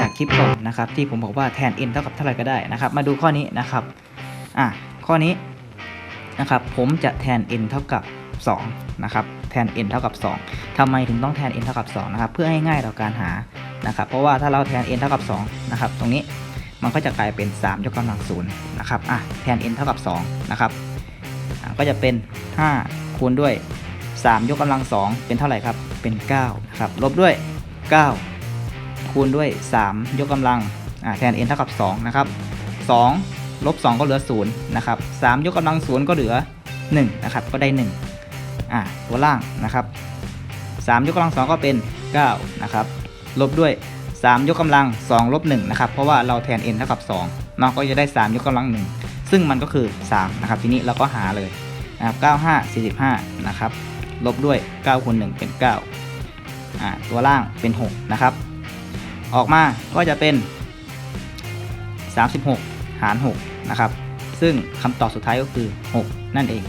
จากคลิปก่อนนะครับ ที่ผมบอกว่าแทน n เท่ากับเท่าไหร่ก็ได้นะครับ มาดูข้อนี้นะครับอะข้อนี้นะครับ ผมจะแทน n เท่ากับ 2 นะครับ แทน n เท่ากับ 2ทำไมถึงต้องแทน n เท่ากับ 2 นะครับ เพื่อให้ง่ายต่อการหานะครับ เพราะว่าถ้าเราแทน n เท่ากับ 2 นะครับ ตรงนี้มันก็จะกลายเป็น 3 ยกกำลังศูนย์นะครับ อะ แทน n เท่ากับ 2 นะครับ ก็จะเป็น 5 คูณด้วย 3 ยกกำลัง 2 เป็นเท่าไหร่ครับ เป็น9นะครับ ลบด้วย 9 คูณด้วย 3 ยกกำลังอ่าแทน n เท่ากับ2นะครับ2ลบ 2 ก็เหลือ0นะครับ3ยกกำลัง 0 ก็เหลือ1นะครับ ก็ได้1อ่าตัวล่างนะครับ3ยกกำลัง 2 ก็เป็น9นะครับ ลบด้วย 3 ยกกำลัง 2 ลบ1นะครับ เพราะว่าเราแทน n เท่ากับ2เนาะก็จะได้ 3 ยกกำลัง 1 ซึ่งมันก็คือ 3 นะครับ ทีนี้เราก็หาเลยนะครับ95 45 นะครับ ลบด้วย 9คูณ1เป็น 9 อ่า ตัวล่างเป็น 6 นะครับ ออกมาก็จะเป็น 36 หาร 6 นะครับ ซึ่งคำตอบสุดท้ายก็คือ 6 นั่นเอง